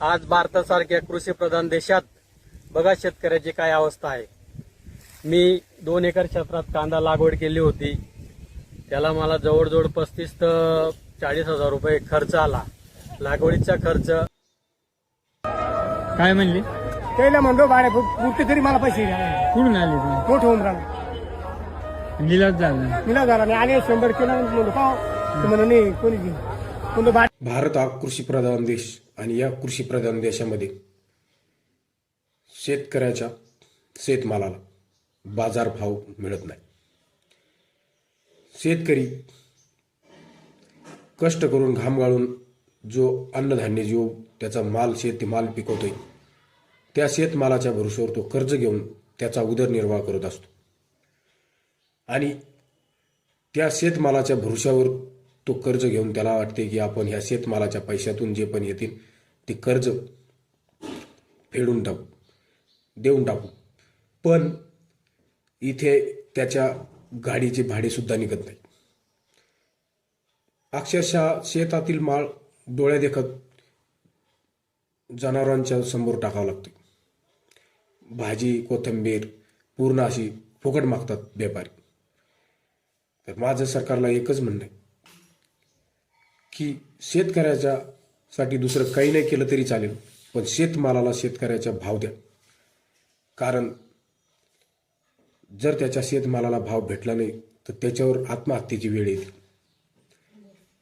आज भारतासारख्या कृषीप्रधान देशात बघा शेतकऱ्याची काय अवस्था आहे. मी दोन एकर क्षेत्रात कांदा लागवड केली होती. त्याला मला जवळजवळ पस्तीस तर चाळीस हजार रुपये खर्च आला. लागवडीचा खर्च काय म्हणले? त्याला म्हणलो भाड्या पुरते तरी मला पैसे द्या. कुठून आले तुम्ही मोठं होऊन राहिलं. झाला. मिला झाला नाही. आले शंभर केला म्हणलो का ते म्हणलं नाही कोणी म्हणलो भाडे भारत हा कृषीप्रधान देश. आणि या कृषीप्रधान देशामध्ये शेतकऱ्याच्या शेतमालाला बाजारभाव मिळत नाही. शेतकरी कष्ट करून घाम गाळून जो अन्नधान्य जो त्याचा माल शेतीमाल पिकवतोय त्या शेतमालाच्या भरोश्यावर तो कर्ज घेऊन त्याचा उदरनिर्वाह करत असतो. आणि त्या शेतमालाच्या भरोश्यावर तो कर्ज घेऊन त्याला वाटते की आपण ह्या शेतमालाच्या पैशातून जे पण येतील ते कर्ज फेडून टाकू देऊन टाकू. पण इथे त्याच्या गाडीचे भाडेसुद्धा निघत नाही. अक्षरशः शेतातील माळ डोळ्या देखत जनावरांच्या समोर टाकावं लागते. भाजी कोथिंबीर पूर्ण अशी फुकट मागतात व्यापारी. तर माझं सरकारला एकच म्हणणं आहे. की शेतकऱ्याच्या साठी दुसरं काही नाही केलं तरी चालेल पण शेतमालाला शेतकऱ्याचा भाव द्या. कारण जर त्याच्या शेतमालाला भाव भेटला नाही तर त्याच्यावर आत्महत्येची वेळ येते.